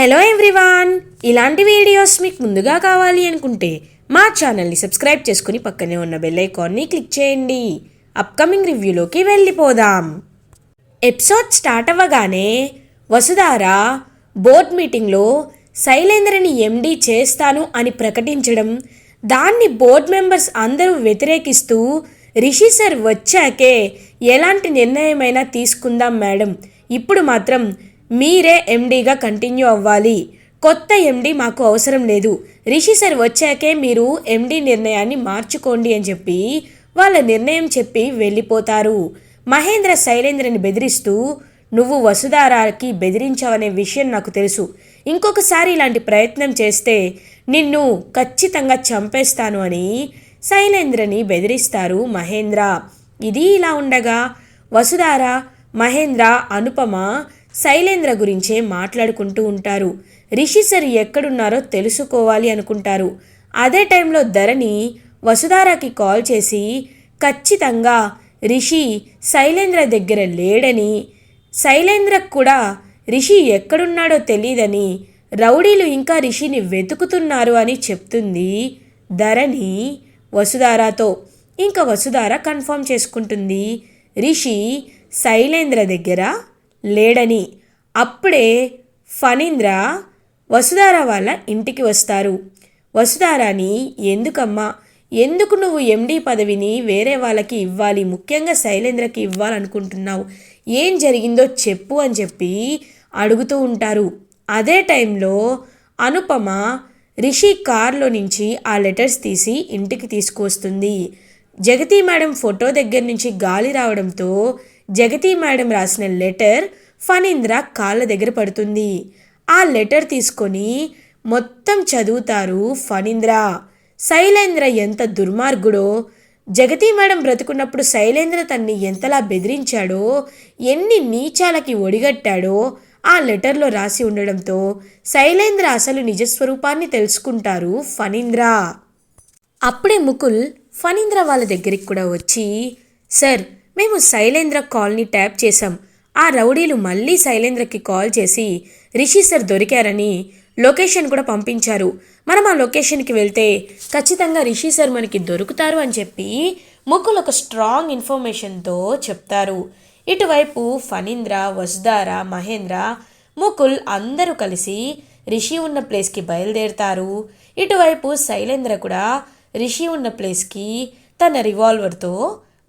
Hello everyone ఇలాంటి videos మీకు ముందుగా కావాలి అనుకుంటే మా ఛానల్ని సబ్స్క్రైబ్ చేసుకుని పక్కనే ఉన్న బెల్ ఐకాన్ని క్లిక్ చేయండి. అప్కమింగ్ రివ్యూలోకి వెళ్ళిపోదాం. ఎపిసోడ్ స్టార్ట్ అవ్వగానే వసుధార బోర్డ్ మీటింగ్లో శైలేంద్రని ఎండీ చేస్తాను అని ప్రకటించడం దాన్ని బోర్డ్ మెంబర్స్ అందరూ వ్యతిరేకిస్తూ రిషి సార్ వచ్చాకే ఎలాంటి నిర్ణయమైనా తీసుకుందాం మేడం. ఇప్పుడు మాత్రం మీరే ఎండీగా కంటిన్యూ అవ్వాలి. కొత్త ఎండీ మాకు అవసరం లేదు. రిషి సార్ వచ్చాకే మీరు ఎండీ నిర్ణయాన్ని మార్చుకోండి అని చెప్పి వాళ్ళ నిర్ణయం చెప్పి వెళ్ళిపోతారు. మహేంద్ర శైలేంద్రని బెదిరిస్తూ నువ్వు వసుధారాకి బెదిరించావనే విషయం నాకు తెలుసు. ఇంకొకసారి ఇలాంటి ప్రయత్నం చేస్తే నిన్ను ఖచ్చితంగా చంపేస్తాను అని శైలేంద్రని బెదిరిస్తారు మహేంద్ర. ఇది ఇలా ఉండగా వసుధార మహేంద్ర అనుపమ శైలేంద్ర గురించే మాట్లాడుకుంటూ ఉంటారు. రిషి సర్ ఎక్కడున్నారో తెలుసుకోవాలి అనుకుంటారు. అదే టైంలో ధరణి వసుధారాకి కాల్ చేసి ఖచ్చితంగా రిషి శైలేంద్ర దగ్గర లేడని శైలేంద్రకు కూడా రిషి ఎక్కడున్నాడో తెలియదని రౌడీలు ఇంకా రిషిని వెతుకుతున్నారు అని చెప్తుంది ధరణి వసుధారాతో. ఇంకా వసుధార కన్ఫర్మ్ చేసుకుంటుంది రిషి శైలేంద్ర దగ్గర లేడని. అప్పుడే ఫణీంద్ర వసుధార వాళ్ళ ఇంటికి వస్తారు. వసుధారాని ఎందుకమ్మా? ఎందుకు నువ్వు ఎండీ పదవిని వేరే వాళ్ళకి ఇవ్వాలి? ముఖ్యంగా శైలేంద్రకి ఇవ్వాలనుకుంటున్నావు. ఏం జరిగిందో చెప్పు అని చెప్పి అడుగుతూ ఉంటారు. అదే టైంలో అనుపమ రిషి కార్లో నుంచి ఆ లెటర్స్ తీసి ఇంటికి తీసుకువస్తుంది. జగతి మేడం ఫోటో దగ్గర నుంచి గాలి రావడంతో జగతి మేడం రాసిన లెటర్ ఫణీంద్ర కాళ్ళ దగ్గర పడుతుంది. ఆ లెటర్ తీసుకొని మొత్తం చదువుతారు ఫణీంద్ర. శైలేంద్ర ఎంత దుర్మార్గుడో! జగతి మేడం బ్రతుకున్నప్పుడు శైలేంద్ర తన్ని ఎంతలా బెదిరించాడో ఎన్ని నీచాలకి ఒడిగట్టాడో ఆ లెటర్లో రాసి ఉండడంతో శైలేంద్ర అసలు నిజస్వరూపాన్ని తెలుసుకుంటారు ఫణీంద్ర. అప్పుడే ముకుల్ ఫణీంద్ర వాళ్ళ దగ్గరికి కూడా వచ్చి సార్ మేము శైలేంద్ర కాల్ని ట్యాప్ చేశాం. ఆ రౌడీలు మళ్ళీ శైలేంద్రకి కాల్ చేసి రిషి సార్ దొరికారని లొకేషన్ కూడా పంపించారు. మనం ఆ లొకేషన్కి వెళ్తే ఖచ్చితంగా రిషి సార్ మనకి దొరుకుతారు అని చెప్పి ముక్కులు ఒక స్ట్రాంగ్ ఇన్ఫర్మేషన్తో చెప్తారు. ఇటువైపు ఫణీంద్ర వసుధార మహేంద్ర ముకుల్ అందరూ కలిసి రిషి ఉన్న ప్లేస్కి బయలుదేరుతారు. ఇటువైపు శైలేంద్ర కూడా రిషి ఉన్న ప్లేస్కి తన రివాల్వర్తో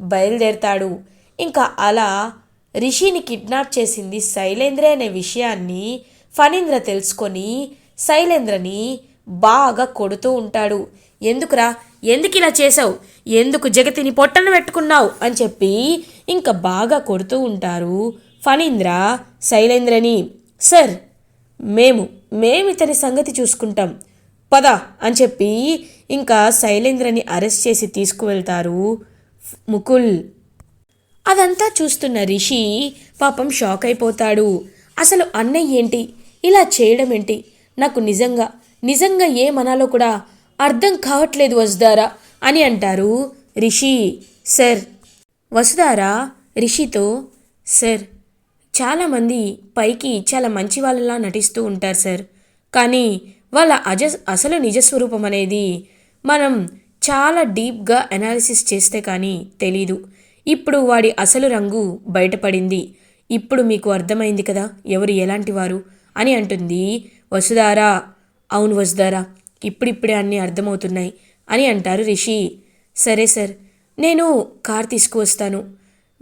బయలుదేరుతాడు. ఇంకా అలా రిషిని కిడ్నాప్ చేసింది శైలేంద్రే అనే విషయాన్ని ఫణీంద్ర తెలుసుకొని శైలేంద్రని బాగా కొడుతూ ఉంటాడు. ఎందుకురా? ఎందుకు ఇలా చేసావు ఎందుకు జగతిని పొట్టన పెట్టుకున్నావు? అని చెప్పి ఇంకా బాగా కొడుతూ ఉంటారు ఫణీంద్ర శైలేంద్రని. సార్ మేము మేము ఇతని సంగతి చూసుకుంటాం. పద అని చెప్పి ఇంకా శైలేంద్రని అరెస్ట్ చేసి తీసుకువెళ్తారు ముకుల్. అదంతా చూస్తున్న రిషి పాపం షాక్ అయిపోతాడు. అసలు అన్నయ్య ఏంటి? ఇలా చేయడం ఏంటి? నాకు నిజంగా నిజంగా ఏమనాలో కూడా అర్థం కావట్లేదు వసుధారా అని అంటారు రిషి. సార్. వసుధారా రిషితో సార్ చాలామంది పైకి చాలా మంచి వాళ్ళలా నటిస్తూ ఉంటారు సార్. కానీ వాళ్ళ అజ అసలు నిజస్వరూపం అనేది మనం చాలా డీప్గా అనాలిసిస్ చేస్తే కానీ తెలీదు. ఇప్పుడు వాడి అసలు రంగు బయటపడింది. ఇప్పుడు మీకు అర్థమైంది కదా ఎవరు ఎలాంటి వారు? అని అంటుంది వసుధారా అవును వసుధారా ఇప్పుడిప్పుడే అన్నీ అర్థమవుతున్నాయి అని అంటారు రిషి. సరే సార్ నేను కార్ తీసుకువస్తాను.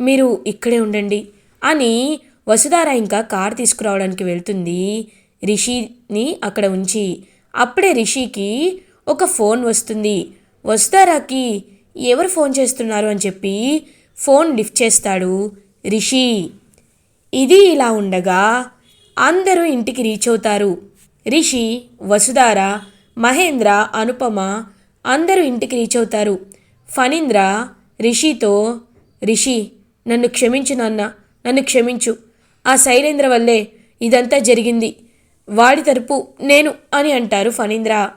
మీరు ఇక్కడే ఉండండి అని వసుధార ఇంకా కార్ తీసుకురావడానికి వెళ్తుంది రిషిని అక్కడ ఉంచి. అప్పుడే రిషికి ఒక ఫోన్ వస్తుంది. వసుధారాకి ఎవరు ఫోన్ చేస్తున్నారు అని చెప్పి ఫోన్ లిఫ్ట్ చేస్తాడు రిషి. ఇది ఇలా ఉండగా అందరూ ఇంటికి రీచ్ అవుతారు. రిషి వసుధార మహేంద్ర అనుపమ అందరూ ఇంటికి రీచ్ అవుతారు. ఫణీంద్ర రిషితో రిషి నన్ను క్షమించు నాన్న నన్ను క్షమించు. ఆ శైలేంద్ర వల్లే ఇదంతా జరిగింది. వాడి తరపు నేను అని అంటారు ఫణీంద్ర.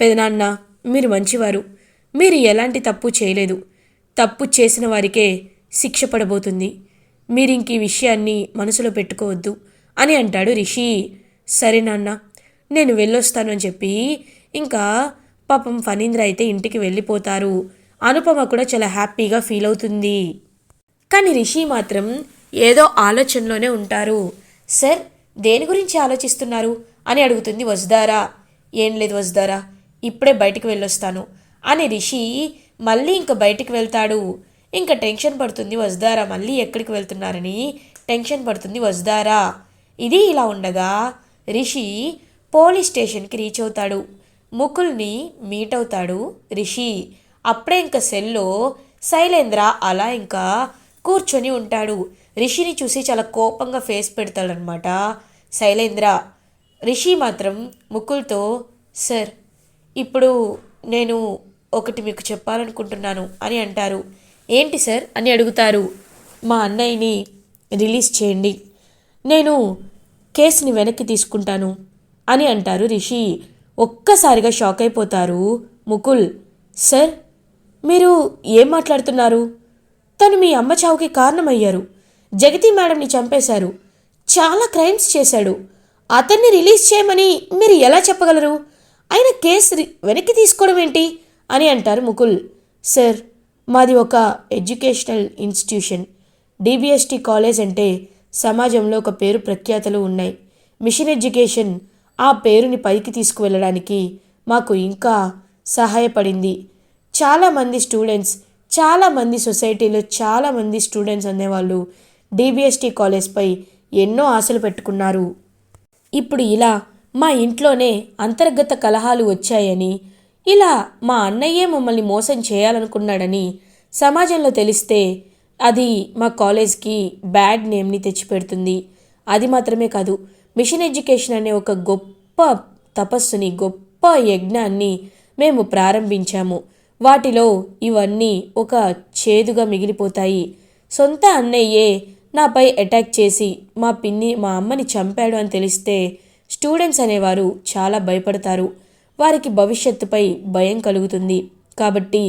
పెదనాన్న మీరు మంచివారు. మీరు ఎలాంటి తప్పు చేయలేదు. తప్పు చేసిన వారికే శిక్ష పడబోతుంది. మీరింక ఈ విషయాన్ని మనసులో పెట్టుకోవద్దు అని అంటాడు రిషి. సరే నాన్న నేను వెళ్ళొస్తాను అని చెప్పి ఇంకా పాపం ఫణీంద్ర అయితే ఇంటికి వెళ్ళిపోతారు. అనుపమ కూడా చాలా హ్యాపీగా ఫీల్ అవుతుంది. కానీ రిషి మాత్రం ఏదో ఆలోచనలోనే ఉంటారు. సార్ దేని గురించి ఆలోచిస్తున్నారు? అని అడుగుతుంది వసుదారా ఏం లేదు వసుదారా ఇప్పుడే బయటికి వెళ్ళొస్తాను. అని రిషి మళ్ళీ ఇంక బయటికి వెళ్తాడు. ఇంకా టెన్షన్ పడుతుంది వసుదారా మళ్ళీ ఎక్కడికి వెళ్తున్నారని టెన్షన్ పడుతుంది వసుదారా ఇది ఇలా ఉండగా రిషి పోలీస్ స్టేషన్కి రీచ్ అవుతాడు. ముకుల్ని మీట్ అవుతాడు రిషి. అప్పుడే ఇంకా సెల్లో శైలేంద్ర అలా ఇంకా కూర్చొని ఉంటాడు. రిషిని చూసి చాలా కోపంగా ఫేస్ పెడతాడనమాట శైలేంద్ర. రిషి మాత్రం ముకుల్తో సార్ ఇప్పుడు నేను ఒకటి మీకు చెప్పాలనుకుంటున్నాను అని అంటారు. ఏంటి సార్? అని అడుగుతారు. మా అన్నయ్యని రిలీజ్ చేయండి. నేను కేసుని వెనక్కి తీసుకుంటాను అని అంటారు రిషి. ఒక్కసారిగా షాక్ అయిపోతారు ముకుల్. సార్ మీరు ఏం మాట్లాడుతున్నారు? తను మీ అమ్మ చావుకి కారణమయ్యారు. జగతి మేడంని చంపేశారు. చాలా క్రైమ్స్ చేశాడు. అతన్ని రిలీజ్ చేయమని మీరు ఎలా చెప్పగలరు? ఆయన కేసు వెనక్కి తీసుకోవడం ఏంటి? అని అంటారు ముకుల్. సార్ మాది ఒక ఎడ్యుకేషనల్ ఇన్స్టిట్యూషన్. డిబిఎస్టీ కాలేజ్ అంటే సమాజంలో ఒక పేరు ప్రఖ్యాతలు ఉన్నాయి. మిషన్ ఎడ్యుకేషన్ ఆ పేరుని పైకి తీసుకువెళ్ళడానికి మాకు ఇంకా సహాయపడింది. చాలామంది స్టూడెంట్స్ చాలామంది సొసైటీలో చాలామంది స్టూడెంట్స్ అనేవాళ్ళు డిబిఎస్టీ కాలేజ్పై ఎన్నో ఆశలు పెట్టుకున్నారు. ఇప్పుడు ఇలా మా ఇంట్లోనే అంతర్గత కలహాలు వచ్చాయని ఇలా మా అన్నయ్యే మమ్మల్ని మోసం చేయాలనుకున్నాడని సమాజంలో తెలిస్తే అది మా కాలేజ్కి బ్యాడ్ నేమ్ని తెచ్చిపెడుతుంది. అది మాత్రమే కాదు మిషన్ ఎడ్యుకేషన్ అనే ఒక గొప్ప తపస్సుని గొప్ప యజ్ఞాన్ని మేము ప్రారంభించాము. వాటిలో ఇవన్నీ ఒక చేదుగా మిగిలిపోతాయి. సొంత అన్నయ్యే నాపై అటాక్ చేసి మా పిన్ని మా అమ్మని చంపాడు అని తెలిస్తే స్టూడెంట్స్ అనేవారు చాలా భయపడతారు. వారికి భవిష్యత్తుపై భయం కలుగుతుంది. కాబట్టి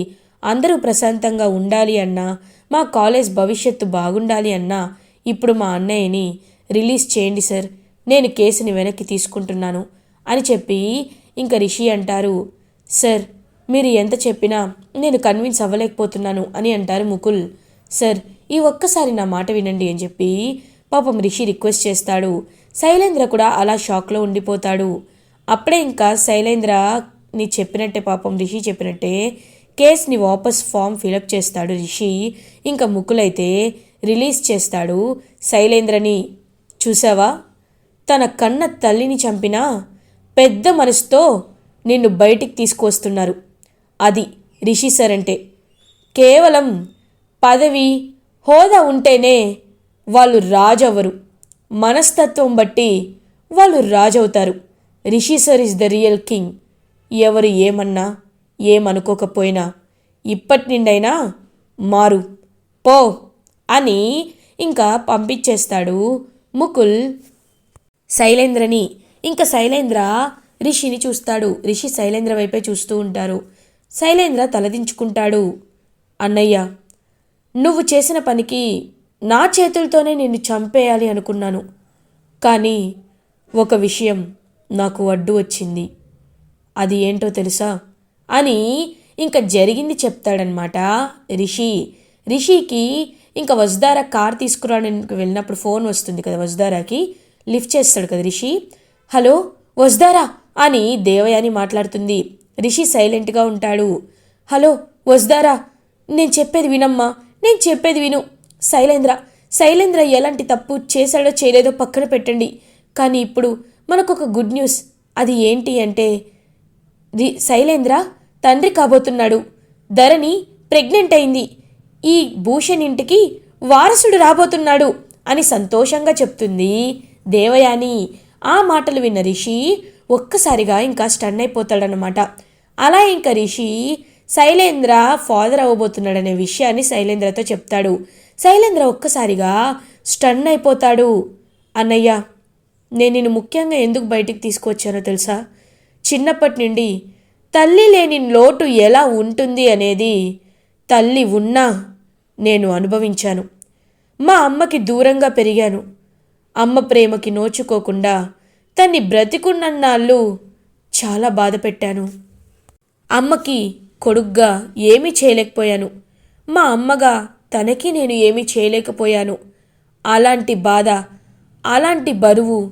అందరూ ప్రశాంతంగా ఉండాలి అన్నా మా కాలేజ్ భవిష్యత్తు బాగుండాలి అన్నా ఇప్పుడు మా అన్నయ్యని రిలీజ్ చేయండి సార్. నేను కేసుని వెనక్కి తీసుకుంటున్నాను అని చెప్పి ఇంకా రిషి అంటారు. సార్ మీరు ఎంత చెప్పినా నేను కన్విన్స్ అవ్వలేకపోతున్నాను అని అంటారు ముకుల్. సార్ ఈ ఒక్కసారి నా మాట వినండి అని చెప్పి పాపం రిషి రిక్వెస్ట్ చేస్తాడు. శైలేంద్ర కూడా అలా షాక్లో ఉండిపోతాడు. అప్పుడే ఇంకా శైలేంద్ర నీ చెప్పినట్టే పాపం రిషి చెప్పినట్టే. కేస్ని వాపస్ ఫామ్ ఫిలప్ చేస్తాడు రిషి. ఇంకా ముక్కులైతే రిలీజ్ చేస్తాడు శైలేంద్రని. చూసావా? తన కన్న తల్లిని చంపినా పెద్ద మనసుతో నిన్ను బయటికి తీసుకువస్తున్నారు. అది రిషి సార్ అంటే కేవలం పదవి హోదా ఉంటేనే వాళ్ళు రాజవ్వరు. మనస్తత్వం బట్టి వాళ్ళు రాజవుతారు. Rishi sir is the real king. ఎవరు ఏమన్నా ఏమనుకోకపోయినా ఇప్పటి నిండైనా మారు పో అని ఇంకా పంపించేస్తాడు ముకుల్. శైలేంద్రని ఇంకా శైలేంద్ర రిషిని చూస్తాడు. రిషి శైలేంద్ర వైపే చూస్తూ ఉంటారు. శైలేంద్ర తలదించుకుంటాడు. అన్నయ్య నువ్వు చేసిన పనికి నా చేతులతోనే నిన్ను చంపేయాలి అనుకున్నాను. కానీ ఒక విషయం నాకు అడ్డు వచ్చింది. అది ఏంటో తెలుసా? అని ఇంకా జరిగింది చెప్తాడనమాట రిషి. రిషికి ఇంకా వజ్దారా కార్ తీసుకురావడానికి వెళ్ళినప్పుడు ఫోన్ వస్తుంది కదా వజ్దారాకి లిఫ్ట్ చేస్తాడు కదా రిషి. హలో వజ్దారా అని దేవయాని మాట్లాడుతుంది. రిషి సైలెంట్గా ఉంటాడు. హలో వజ్దారా నేను చెప్పేది వినమ్మా. నేను చెప్పేది విను. శైలేంద్ర శైలేంద్ర ఎలాంటి తప్పు చేశాడో చేయలేదో పక్కన పెట్టండి. కానీ ఇప్పుడు మనకు ఒక గుడ్ న్యూస్. అది ఏంటి అంటే ది శైలేంద్ర తండ్రి కాబోతున్నాడు. ధరణి ప్రెగ్నెంట్ అయింది. ఈ భూషణ్ ఇంటికి వారసుడు రాబోతున్నాడు అని సంతోషంగా చెప్తుంది దేవయాని. ఆ మాటలు విన్న రిషి ఒక్కసారిగా ఇంకా స్టన్ అయిపోతాడనమాట అలా ఇంకా రిషి శైలేంద్ర ఫాదర్ అవ్వబోతున్నాడనే విషయాన్ని శైలేంద్రతో చెప్తాడు. శైలేంద్ర ఒక్కసారిగా స్టన్ అయిపోతాడు. అన్నయ్య నేను నిన్ను ముఖ్యంగా ఎందుకు బయటికి తీసుకువచ్చానో తెలుసా? చిన్నప్పటి నుండి తల్లి లేని లోటు ఎలా ఉంటుంది అనేది తల్లి ఉన్నా నేను అనుభవించాను. మా అమ్మకి దూరంగా పెరిగాను. అమ్మ ప్రేమకి నోచుకోకుండా తన్ని బ్రతికున్నన్నాళ్ళు చాలా బాధ పెట్టాను. అమ్మకి కొడుగ్గా ఏమీ చేయలేకపోయాను. మా అమ్మగా తనకి నేను ఏమీ చేయలేకపోయాను. అలాంటి బాధ అలాంటి బరువు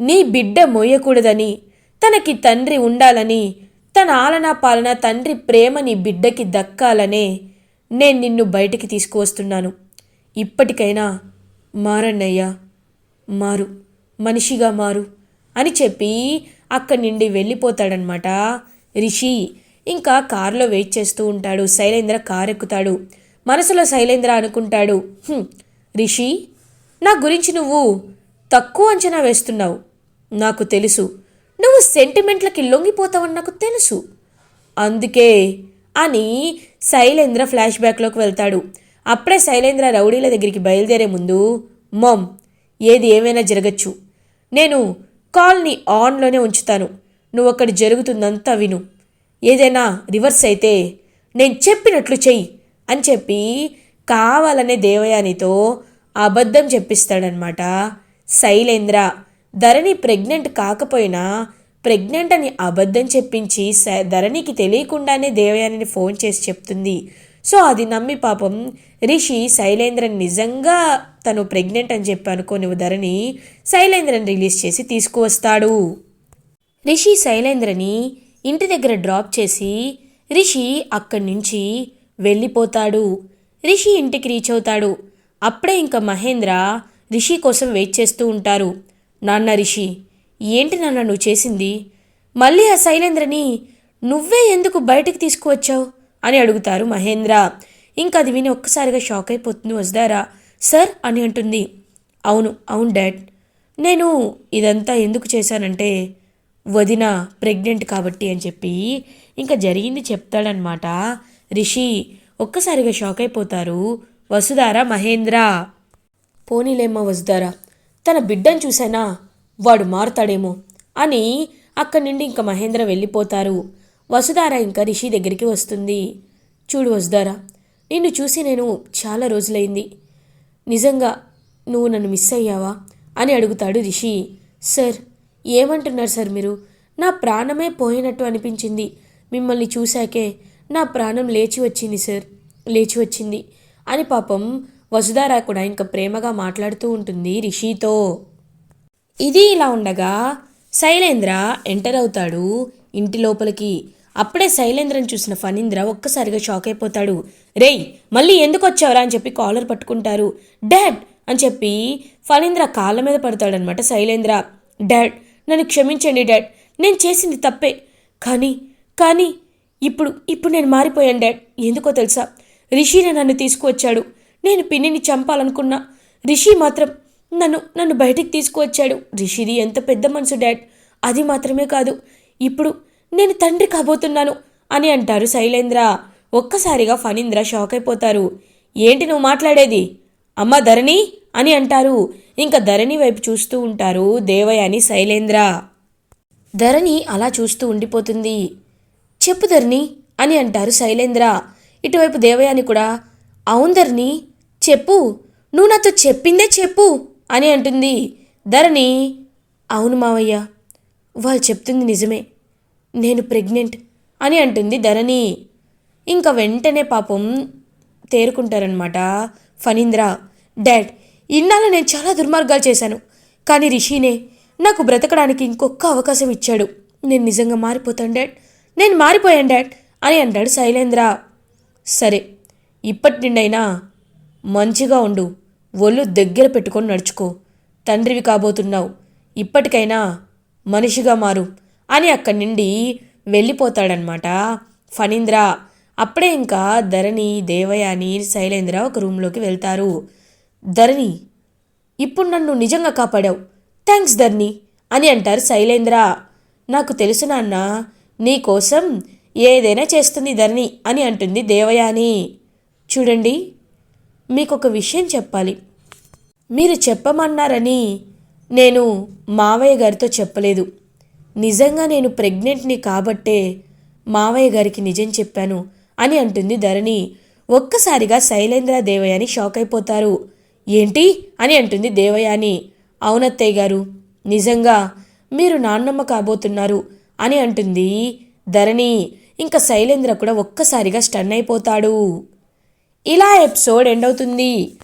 నీ బిడ్డ మోయకూడదని తనకి తండ్రి ఉండాలని తన ఆలనా పాలన తండ్రి ప్రేమ నీ బిడ్డకి దక్కాలనే నేను నిన్ను బయటికి తీసుకువస్తున్నాను. ఇప్పటికైనా మారన్నయ్యా మారు మనిషిగా మారు అని చెప్పి అక్కడి నుండి వెళ్ళిపోతాడనమాట రిషి. ఇంకా కారులో వెయిట్ చేస్తూ ఉంటాడు. శైలేంద్ర కారెక్కుతాడు. మనసులో శైలేంద్ర అనుకుంటాడు. రిషి నా గురించి నువ్వు తక్కువ అంచనా వేస్తున్నావు. నాకు తెలుసు. నువ్వు సెంటిమెంట్లకి లొంగిపోతావని నాకు తెలుసు. అందుకే అని శైలేంద్ర ఫ్లాష్ బ్యాక్లోకి వెళ్తాడు. అప్పుడే శైలేంద్ర రౌడీల దగ్గరికి బయలుదేరే ముందు మమ్ ఏది ఏమైనా జరగచ్చు. నేను కాల్ని ఆన్లోనే ఉంచుతాను. నువ్వు అక్కడ జరుగుతుందంతా విను. ఏదైనా రివర్స్ అయితే నేను చెప్పినట్లు చెయ్యి అని చెప్పి కావాలనే దేవయానితో అబద్ధం చెప్పిస్తాడనమాట శైలేంద్ర ధరణి ప్రెగ్నెంట్ కాకపోయినా ప్రెగ్నెంట్ అని అబద్ధం చెప్పించి ధరణికి తెలియకుండానే దేవయానిని ఫోన్ చేసి చెప్తుంది. సో అది నమ్మి పాపం రిషి శైలేంద్రన్ నిజంగా తను ప్రెగ్నెంట్ అని చెప్పి అనుకోని ధరణి శైలేంద్రని రిలీజ్ చేసి తీసుకువస్తాడు. రిషి శైలేంద్రని ఇంటి దగ్గర డ్రాప్ చేసి రిషి అక్కడి నుంచి వెళ్ళిపోతాడు. రిషి ఇంటికి రీచ్ అవుతాడు. అప్పుడే ఇంకా మహేంద్ర రిషి కోసం వెయిట్ చేస్తూ ఉంటారు. నాన్న రిషి ఏంటి నాన్న నువ్వు చేసింది? మళ్ళీ ఆ శైలేంద్రని నువ్వే ఎందుకు బయటకు తీసుకువచ్చావు? అని అడుగుతారు మహేంద్ర. ఇంకా అది విని ఒక్కసారిగా షాక్ అయిపోతుంది వస్తారా సార్ అని అంటుంది. అవును అవును డాడ్. నేను ఇదంతా ఎందుకు చేశానంటే వదిన ప్రెగ్నెంట్ కాబట్టి అని చెప్పి ఇంకా జరిగింది చెప్తాడనమాట రిషి ఒక్కసారిగా షాక్ అయిపోతారు వసుధార మహేంద్ర. పోనీలేమ్మ వసుదారా తన బిడ్డను చూశానా వాడు మారుతాడేమో అని అక్కడి నుండి ఇంకా మహేంద్ర వెళ్ళిపోతారు. వసుధార ఇంకా రిషి దగ్గరికి వస్తుంది. చూడు వసుధార నిన్ను చూసి నేను చాలా రోజులైంది. నిజంగా నువ్వు నన్ను మిస్ అయ్యావా అని అడుగుతాడు రిషి. సార్ ఏమంటున్నారు సార్ మీరు? నా ప్రాణమే పోయినట్టు అనిపించింది. మిమ్మల్ని చూశాకే నా ప్రాణం లేచి వచ్చింది సార్. లేచి వచ్చింది అని పాపం వసుధార కూడా ఇంకా ప్రేమగా మాట్లాడుతూ ఉంటుంది రిషితో. ఇది ఇలా ఉండగా శైలేంద్ర ఎంటర్ అవుతాడు ఇంటి లోపలికి. అప్పుడే శైలేంద్రని చూసిన ఫణీంద్ర ఒక్కసారిగా షాక్ అయిపోతాడు. రేయ్ మళ్ళీ ఎందుకు వచ్చావురా? అని చెప్పి కాలర్ పట్టుకుంటారు. డాడ్! అని చెప్పి ఫణీంద్ర కాళ్ళ మీద పడతాడనమాట శైలేంద్ర. డాడ్ నన్ను క్షమించండి డాడ్ నేను చేసింది తప్పే. కానీ కానీ ఇప్పుడు ఇప్పుడు నేను మారిపోయాను డాడ్. ఎందుకో తెలుసా? రిషినే నన్ను తీసుకువచ్చాడు. నేను పిన్నిని చంపాలనుకున్నా. రిషి మాత్రం నన్ను నన్ను బయటికి తీసుకువచ్చాడు. రిషిది ఎంత పెద్ద మనసు డాడ్. అది మాత్రమే కాదు. ఇప్పుడు నేను తండ్రి కాబోతున్నాను అని అంటారు శైలేంద్ర. ఒక్కసారిగా ఫణీంద్ర షాక్ అయిపోతారు ఏంటి నువ్వు మాట్లాడేది? అమ్మ ధరణి అని అంటారు. ఇంకా ధరణి వైపు చూస్తూ ఉంటారు దేవయాని శైలేంద్ర. ధరణి అలా చూస్తూ ఉండిపోతుంది. చెప్పు ధరణి అని అంటారు శైలేంద్ర. ఇటువైపు దేవయాని కూడా అవును ధరణి చెప్పు. నువ్వు నాతో చెప్పిందే చెప్పు అని అంటుంది ధరణి. అవును మావయ్య వాళ్ళు చెప్తుంది నిజమే. నేను ప్రెగ్నెంట్ అని అంటుంది ధరణి. ఇంకా వెంటనే పాపం తేరుకుంటారనమాట ఫణీంద్ర. డాడ్ ఇన్నాళ్ళు నేను చాలా దుర్మార్గాలు చేశాను. కానీ రిషినే నాకు బ్రతకడానికి ఇంకొక అవకాశం ఇచ్చాడు. నేను నిజంగా మారిపోతాను డాడ్. నేను మారిపోయాను డాడ్ అని అంటాడు శైలేంద్ర. సరే ఇప్పటి నుండైనా మంచిగా ఉండు. ఒళ్ళు దగ్గర పెట్టుకొని నడుచుకో. తండ్రివి కాబోతున్నావు. ఇప్పటికైనా మనిషిగా మారు. అని అక్కడి నుండి వెళ్ళిపోతాడనమాట ఫణీంద్ర. అప్పుడే ఇంకా ధరణి దేవయాని శైలేంద్ర ఒక రూమ్లోకి వెళ్తారు. ధరణి ఇప్పుడు నన్ను నిజంగా కాపాడావు. థ్యాంక్స్ ధరణి అని అంటారు శైలేంద్ర. నాకు తెలుసు నాన్న నీకోసం ఏదైనా చేస్తుంది ధరణి అని అంటుంది దేవయాని. చూడండి. మీకు ఒక విషయం చెప్పాలి. మీరు చెప్పమన్నారని నేను మావయ్య గారితో చెప్పలేదు. నిజంగా నేను ప్రెగ్నెంట్ని కాబట్టే మావయ్య గారికి నిజం చెప్పాను అని అంటుంది ధరణి. ఒక్కసారిగా శైలేంద్ర దేవయాని షాక్ అయిపోతారు. ఏంటి? అని అంటుంది దేవయాని. అవునత్తయ్య గారు నిజంగా మీరు నాన్నమ్మ కాబోతున్నారు అని అంటుంది ధరణి. ఇంకా శైలేంద్ర కూడా ఒక్కసారిగా స్టన్ అయిపోతాడు. ఇలా ఎపిసోడ్ ఎండ్ అవుతుంది.